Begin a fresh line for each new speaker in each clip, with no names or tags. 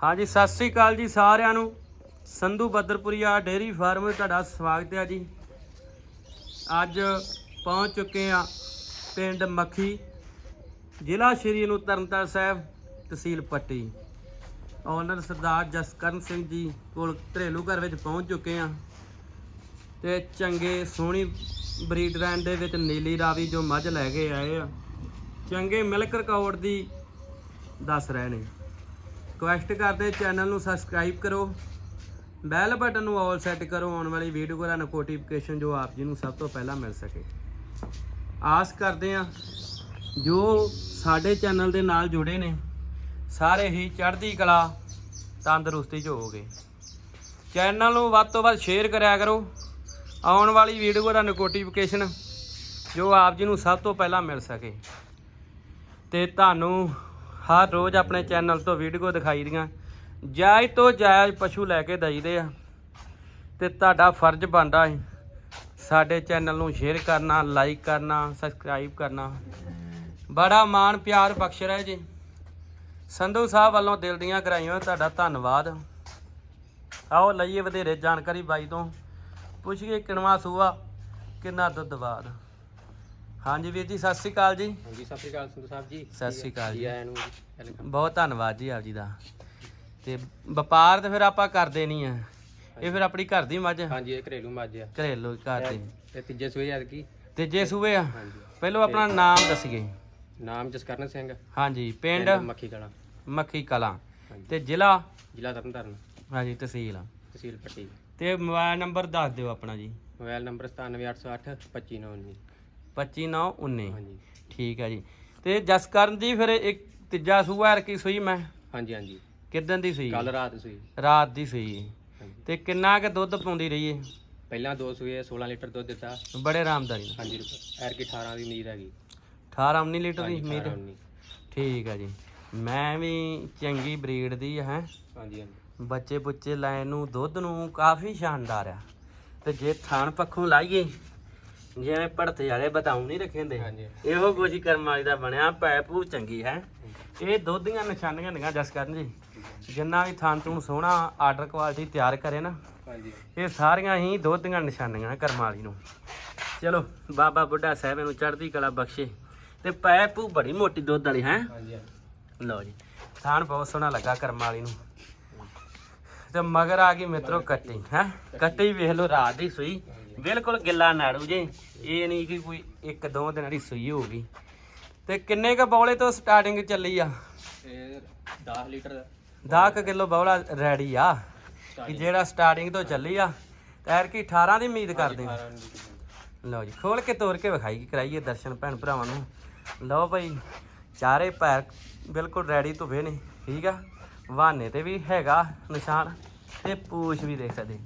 ਹਾਂਜੀ ਸਤਿ ਸ੍ਰੀ ਅਕਾਲ ਜੀ ਸਾਰਿਆਂ ਨੂੰ। ਸੰਧੂ ਬੱਦਰਪੁਰੀਆ ਡੇਅਰੀ ਫਾਰਮ ਵਿੱਚ ਤੁਹਾਡਾ ਸਵਾਗਤ ਹੈ ਜੀ। ਅੱਜ ਪਹੁੰਚ ਚੁੱਕੇ ਆ ਪਿੰਡ ਮੱਖੀ, ਜ਼ਿਲ੍ਹਾ ਸ਼੍ਰੀ ਨੂੰ ਤਰਨਤਾਰਨ ਸਾਹਿਬ, ਤਹਿਸੀਲ ਪੱਟੀ। ਓਨਰ ਸਰਦਾਰ ਜਸਕਰਨ ਸਿੰਘ ਜੀ ਕੋਲ ਘਰੇਲੂ ਘਰ ਵਿੱਚ ਪਹੁੰਚ ਚੁੱਕੇ ਆ ਤੇ ਚੰਗੇ ਸੋਹਣੀ ਬਰੀਡ ਰੈਂਡ ਦੇ ਵਿੱਚ ਨੀਲੀ ਰਾਵੀ ਜੋ ਮੱਝ ਲੈ ਕੇ ਆਏ ਆ। ਚੰਗੇ ਮਿਲਕ ਰਿਕਾਰਡ ਦੀ ਦੱਸ ਰਹੇ ਨੇ। ਰਿਕੁਐਸਟ ਕਰਦੇ ਚੈਨਲ ਨੂੰ ਸਬਸਕ੍ਰਾਈਬ ਕਰੋ। ਬੈਲ ਬਟਨ ਨੂੰ ਆਲ ਸੈੱਟ ਕਰੋ, ਆਉਣ ਵਾਲੀ ਵੀਡੀਓ ਦਾ ਨੋਟੀਫਿਕੇਸ਼ਨ ਜੋ ਆਪ ਜੀ ਨੂੰ ਸਭ ਤੋਂ ਪਹਿਲਾਂ ਮਿਲ ਸਕੇ। ਆਸ ਕਰਦੇ ਆ ਜੋ ਸਾਡੇ ਚੈਨਲ ਦੇ ਨਾਲ ਜੁੜੇ ਨੇ, ਸਾਰੇ ਹੀ ਚੜ੍ਹਦੀ ਕਲਾ, ਤੰਦਰੁਸਤੀ 'ਚ ਹੋਵੋਗੇ। ਚੈਨਲ ਨੂੰ ਵੱਧ ਤੋਂ ਵੱਧ ਸ਼ੇਅਰ ਕਰਿਆ ਕਰੋ। ਆਉਣ ਵਾਲੀ ਵੀਡੀਓ ਦਾ ਨੋਟੀਫਿਕੇਸ਼ਨ ਜੋ ਆਪ ਜੀ ਨੂੰ ਸਭ ਤੋਂ ਪਹਿਲਾਂ ਮਿਲ ਸਕੇ। ਤੇ ਤੁਹਾਨੂੰ ਹਰ ਰੋਜ਼ ਆਪਣੇ ਚੈਨਲ ਤੋਂ ਵੀਡੀਓ ਦਿਖਾਈ ਦੀਆਂ ਜਾਇਜ਼ ਤੋਂ ਜਾਇਜ਼ ਪਸ਼ੂ ਲੈ ਕੇ ਦਈਦੇ ਆ। ਤੇ ਤੁਹਾਡਾ ਫਰਜ਼ ਬਣਦਾ ਹੈ ਸਾਡੇ ਚੈਨਲ ਨੂੰ ਸ਼ੇਅਰ ਕਰਨਾ ਲਾਈਕ ਕਰਨਾ ਸਬਸਕ੍ਰਾਈਬ ਕਰਨਾ। ਬੜਾ ਮਾਣ, ਪਿਆਰ ਬਖਸ਼ ਰਿਹਾ ਜੀ। ਸੰਧੂ ਸਾਹਿਬ ਵੱਲੋਂ ਦਿਲ ਦੀਆਂ ਕਰਾਈਆਂ ਤੁਹਾਡਾ ਧੰਨਵਾਦ। ਆਓ ਲਈਏ ਵਧੇਰੇ ਜਾਣਕਾਰੀ ਬਾਈ ਤੋਂ। ਪੁੱਛੀਏ ਕਿਣਵਾ ਸੂਆ, ਕਿੰਨਾ ਦੁੱਧ ਬਾਦ ਹਾਂਜੀ ਵੀਰ ਜੀ ਸਤਿ ਸ੍ਰੀ ਅਕਾਲ ਜੀ।
ਹਾਂਜੀ ਸਤਿ ਸ਼੍ਰੀ ਅਕਾਲ ਸੰਧੂ ਸਾਹਿਬ ਜੀ।
ਸਤਿ ਸ਼੍ਰੀ ਅਕਾਲ ਜੀ।
ਜੀ ਆਇਆਂ ਨੂੰ ਵੈਲਕਮ
ਬਹੁਤ ਧੰਨਵਾਦ ਜੀ ਆਪ ਜੀ ਦਾ। ਤੇ ਵਪਾਰ ਤੇ ਫਿਰ ਆਪਾਂ ਕਰਦੇ ਨਹੀਂ ਆ। ਇਹ ਫਿਰ ਆਪਣੀ ਘਰ ਦੀ ਮੱਝ
ਹਾਂਜੀ ਇਹ ਘਰੇਲੂ ਮੱਝ ਆ।
ਘਰੇਲੂ ਘਰ ਦੀ।
ਤੇ ਤੀਜੇ ਸੂਏ ਆ ਕੀ?
ਤੇ ਜੇ ਸੂਏ ਆ।
ਹਾਂਜੀ।
ਪਹਿਲਾਂ ਆਪਣਾ ਨਾਮ ਦੱਸੀਏ।
ਨਾਮ ਜਸਕਰਨ ਸਿੰਘ।
ਹਾਂਜੀ ਪਿੰਡ?
ਮੱਖੀ ਕਲਾਂ
ਮੱਖੀ ਕਲਾਂ। ਤੇ ਜ਼ਿਲ੍ਹਾ?
ਜ਼ਿਲ੍ਹਾ ਤਰਨਤਾਰਨ।
ਹਾਂਜੀ ਤਹਿਸੀਲ
ਤਹਿਸੀਲ ਪੱਟੀ।
ਤੇ ਮੋਬਾਈਲ ਨੰਬਰ ਦੱਸ ਦਿਓ ਆਪਣਾ ਜੀ।
ਮੋਬਾਈਲ ਨੰਬਰ 97808 25919
25919
ਹਾਂਜੀ।
ਠੀਕ ਹੈ ਜੀ। ਤੇ ਜਸਕਰਨ ਜੀ ਫਿਰ ਇੱਕ ਤੀਜਾ ਸੂਆ ਹੈ ਕੀ ਸੂਈ ਮੈਂ?
ਹਾਂਜੀ ਹਾਂਜੀ।
ਕਿਦਾਂ ਦੀ ਸੂਈ?
ਕੱਲ ਰਾਤ ਸੂਈ।
ਰਾਤ ਦੀ ਸੂਈ। ਤੇ ਕਿੰਨਾ ਕੁ ਦੁੱਧ ਪਾਉਂਦੀ ਰਹੀ ਏ
ਪਹਿਲਾਂ ਦੋ ਸੂਏ 16 ਲੀਟਰ ਦੁੱਧ ਦਿੱਤਾ।
ਬੜੇ ਆਰਾਮਦਾਰੀ ਨਾਲ।
ਹਾਂਜੀ ਐਰ ਕੀ 18 ਦੀ ਉਮੀਦ ਹੈਗੀ।
18 19 ਲੀਟਰ ਦੀ
ਹਾਂਜੀ,
ਉਮੀਦ
18, 19
ਠੀਕ ਹੈ ਜੀ। ਮੈਂ ਵੀ ਚੰਗੀ ਬਰੀਡ ਦੀ ਹੈ।
ਹਾਂਜੀ ਹਾਂਜੀ।
ਬੱਚੇ ਬੁੱਚੇ ਲੈਣ ਨੂੰ ਦੁੱਧ ਨੂੰ ਕਾਫੀ ਸ਼ਾਨਦਾਰ ਆ। ਤੇ ਜੇ ਥਾਣ ਪੱਖੋਂ ਲਾਈਏ ਜਿਵੇਂ ਪੜਤੇ ਵਾਲੇ ਬਤਾਉ ਨਹੀਂ ਰੱਖੇਂਦੇ
ਹਾਂਜੀ।
ਇਹੋ ਕੁਝ ਹੀ ਕਰਮ ਵਾਲੀ ਦਾ ਬਣਿਆ ਪੈਪੂ ਚੰਗੀ ਹੈ। ਇਹ ਦੁੱਧ ਦੀਆਂ ਨਿਸ਼ਾਨੀਆਂ ਨਿਗਾ ਜਸ ਕਰਨ ਜੀ। ਜਿੰਨਾ ਵੀ ਥਾਂ ਤੋਂ ਸੋਹਣਾ ਆਰਡਰ ਕੁਆਲਿਟੀ ਤਿਆਰ ਕਰੇ ਨਾ
ਹਾਂਜੀ।
ਇਹ ਸਾਰੀਆਂ ਹੀ ਦੁੱਧ ਦੀਆਂ ਨਿਸ਼ਾਨੀਆਂ ਕਰਮ ਵਾਲੀ ਨੂੰ। ਚਲੋ ਬਾਬਾ ਬੁੱਢਾ ਸਾਹਿਬ ਨੂੰ ਚੜ੍ਹਦੀ ਕਲਾ ਬਖਸ਼ੇ। ਤੇ ਪੈਪੂ ਬੜੀ ਮੋਟੀ ਦੁੱਧ ਵਾਲੀ ਹੈ।
ਹਾਂਜੀ।
ਲਓ ਜੀ ਥਾਣ ਬਹੁਤ ਸੋਹਣਾ ਲੱਗਾ ਕਰਮ ਵਾਲੀ ਨੂੰ। ਤੇ ਮਗਰ ਆ ਗਈ ਮਿੱਤਰੋ ਕੱਟੀ ਹੈ? ਕੱਟੀ ਵੇਖ ਲਓ ਰਾਤ ਦੀ ਸੂਈ। ਬਿਲਕੁਲ ਗਿੱਲਾ ਨਾੜੂ ਜੇ। ਇਹ ਨਹੀਂ ਕਿ ਕੋਈ ਇੱਕ ਦੋ ਦਿਨਾਂ ਦੀ ਸੂਈ ਹੋਊਗੀ। ਤੇ ਕਿੰਨੇ ਕ ਬੌਲੇ ਤੋਂ ਸਟਾਰਟਿੰਗ ਚੱਲੀ ਆ?
ਇਹ 10 ਲੀਟਰ
10 ਕਿਲੋ ਬੌਲਾ ਰੈਡੀ ਆ। ਕਿ ਜਿਹੜਾ ਸਟਾਰਟਿੰਗ ਤੋਂ ਚੱਲੀ ਆ ਤੈਰ ਕੀ 18 ਦੀ ਉਮੀਦ ਕਰਦੇ ਆ।
18 ਦੀ
ਲਓ ਜੀ ਖੋਲ ਕੇ ਤੋੜ ਕੇ ਵਿਖਾਈ ਕਰਾਈਏ ਦਰਸ਼ਨ ਭੈਣ ਭਰਾਵਾਂ ਨੂੰ। ਲਓ ਭਾਈ ਚਾਰੇ ਪੈਰ ਬਿਲਕੁਲ ਰੈਡੀ ਧੁਵੇ ਨੇ ਠੀਕ ਆ? ਵਾਨੇ ਤੇ ਵੀ ਹੈਗਾ ਨਿਸ਼ਾਨ ਤੇ ਪੂਛ ਵੀ ਦੇਖ ਸਕਦੇ।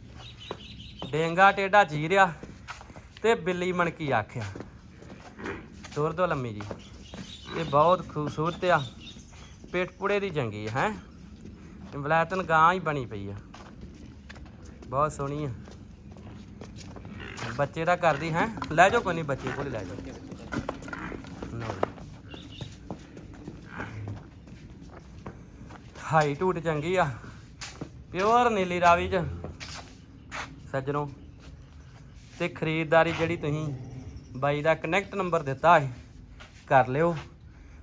ਡੇਂਗਾ ਟੇਡਾ ਚੀਰਿਆ ਤੇ ਬਿੱਲੀ ਮਣਕੀ ਆਖਿਆ। ਤੋਰ ਦੋ ਲੰਮੀ ਜੀ, ਇਹ ਬਹੁਤ ਖੂਬਸੂਰਤ ਆ, ਪੇਟ ਪੁੜੇ ਦੀ ਚੰਗੀ ਹੈ? ਵਲੈਤਨ ਗਾਂ ਹੀ ਬਣੀ ਪਈ ਆ। ਬਹੁਤ ਸੋਹਣੀ ਆ। ਬੱਚੇ ਦਾ ਕਰਦੀ ਹੈ? ਲੈ ਜਾਓ ਕੋਈ ਨਹੀਂ ਬੱਚੇ ਕੋਲ ਲੈ ਜਾਓ। ਲਓ ਜੀ। ਹਾਈ ਟੂਟ ਚੰਗੀ ਆ, ਪਿਓਰ ਨੀਲੀ ਰਾਵੀ ਚ। ਸੱਜਣੋ। ਤੇ ਖਰੀਦਦਾਰੀ ਜਿਹੜੀ ਤੁਸੀਂ ਬਾਈ ਦਾ ਕਨੈਕਟ ਨੰਬਰ ਦਿੱਤਾ ਹੈ ਕਰ ਲਿਓ।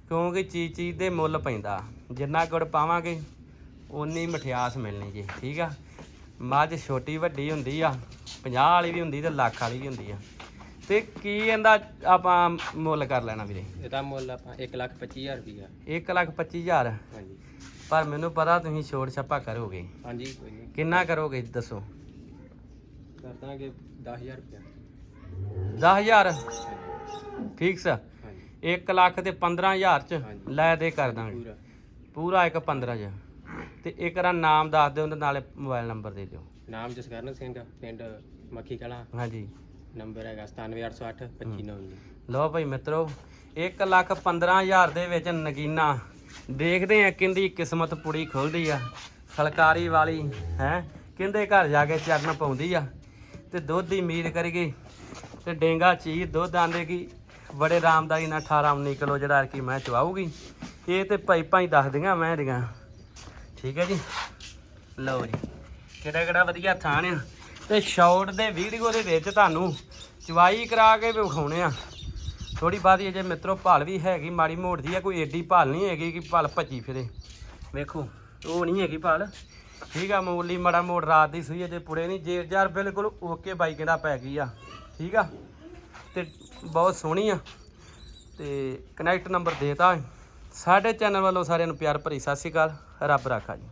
ਕਿਉਂਕਿ ਚੀਜ਼ ਚੀਜ਼ ਦੇ ਮੁੱਲ ਪੈਂਦਾ। ਜਿੰਨਾ ਗੁੜ ਪਾਵਾਂਗੇ ਓਨੀ ਮਠਿਆਸ ਮਿਲਣੀ ਜੀ ਠੀਕ ਆ? ਮੱਝ ਛੋਟੀ ਵੱਡੀ ਹੁੰਦੀ ਆ 50 ਵਾਲੀ ਵੀ ਹੁੰਦੀ ਤੇ ਲੱਖ ਵਾਲੀ ਵੀ ਹੁੰਦੀ ਆ। ਤੇ ਕੀ ਇਹਦਾ ਆਪਾਂ ਮੁੱਲ ਕਰ ਲੈਣਾ ਵੀਰੇ?
ਇਹਦਾ ਮੁੱਲ ਆਪਾਂ 125000 ਰੁਪਇਆ
1 ਲੱਖ 25000
ਹਾਂਜੀ।
ਪਰ ਮੈਨੂੰ ਪਤਾ ਤੁਸੀਂ ਛੋੜ ਛੱਪਾ ਕਰੋਗੇ।
ਹਾਂਜੀ ਕੋਈ ਨਹੀਂ।
ਕਿੰਨਾ ਕਰੋਗੇ ਦੱਸੋ।
ਕਰ ਦਾਂਗੇ 10000 ਰੁਪਇਆ।
10000 ਠੀਕ ਸਾ
ਹਾਂਜੀ।
1 ਲੱਖ ਤੇ 15000 ਚ
ਹਾਂਜੀ।
ਲੈ ਦੇ ਕਰ ਦਾਂਗੇ।
ਪੂਰਾ।
ਪੂਰਾ ਇੱਕ 15 ਚ ਤੇ ਇੱਕ ਰਾ ਨਾਮ ਦੱਸ ਦਿਓ ਤੇ ਨਾਲੇ ਮੋਬਾਈਲ ਨੰਬਰ ਦੇ ਦਿਓ।
ਨਾਮ ਜਸਕਰਨ ਸਿੰਘ ਪਿੰਡ ਮੱਖੀ ਕਲਾਂ।
ਹਾਂਜੀ।
ਨੰਬਰ ਹੈਗਾ 97808 2599
ਲਓ ਭਾਈ ਮਿੱਤਰੋ 1 ਲੱਖ 15000 ਦੇ ਵਿੱਚ ਨਗੀਨਾ। ਦੇਖਦੇ ਆ ਕਿੰਦੀ ਕਿਸਮਤ ਪੁੜੀ ਖੁੱਲਦੀ ਆ। ਫਲਕਾਰੀ ਵਾਲੀ ਹੈ? ਕਿੰਦੇ ਘਰ ਜਾ ਕੇ ਚਰਨ ਪਾਉਂਦੀ ਆ। ਤੇ ਦੁੱਧ ਦੀ ਉਮੀਦ ਕਰੀਏ ਤੇ ਡੇਂਗਾ ਚੀਜ਼ ਦੁੱਧ ਆਂਦੇ ਕੀ ਬੜੇ ਆਰਾਮਦਾਈ ਨਾਲ 18 19 ਕਿਲੋ ਜਿਹੜਾ ਕਿ ਮੈਂ ਚਵਾਊਗੀ ਇਹ ਤੇ ਭਾਈ ਭਾਈ ਦੱਸਦੀਆਂ ਮੈਂ ਦੀਆਂ ਠੀਕ ਹੈ ਜੀ? ਲਓ ਜੀ। ਕਿਹੜਾ ਕਿਹੜਾ ਵਧੀਆ ਥਾਣ ਆ ਤੇ ਸ਼ਾਰਟ ਦੇ ਵੀਡੀਓ ਦੇ ਵਿੱਚ ਤੁਹਾਨੂੰ ਚਵਾਈ ਕਰਾ ਕੇ ਵੀ ਵਿਖਾਉਣੇ ਆ। ਥੋੜੀ ਬਾਦੀ ਜੇ ਮਿੱਤਰੋ ਭਾਲ ਵੀ ਹੈਗੀ, ਮਾੜੀ ਮੋੜ ਦੀ ਆ, ਕੋਈ ਏਡੀ ਭਾਲ ਨਹੀਂ ਹੈਗੀ ਕਿ ਭਾਲ ਭੱਜੀ ਫਿਰੇ। ਵੇਖੋ, ਉਹ ਨਹੀਂ ਹੈਗੀ ਭਾਲ। ਠੀਕ ਆ ਮਾਮੂਲੀ ਮਾੜਾ ਮੋੜ ਰਾਤ ਦੀ ਸੂਈ ਅਜੇ ਪੁੜੇ ਨਹੀਂ, ਜੇ ਯਾਰ ਬਿਲਕੁਲ ਓਕੇ ਬਾਈ ਕਹਿੰਦਾ ਪੈ ਗਈ ਆ, ਠੀਕ ਆ? ਤੇ ਬਹੁਤ ਸੋਹਣੀ ਆ। ਤੇ ਕਨੈਕਟ ਨੰਬਰ ਦੇਤਾ ਸਾਡੇ ਚੈਨਲ ਵੱਲੋਂ ਸਾਰਿਆਂ ਨੂੰ ਪਿਆਰ ਭਰੀ ਸਤਿ ਸ਼੍ਰੀ ਅਕਾਲ, ਰੱਬ ਰਾਖਾ ਜੀ।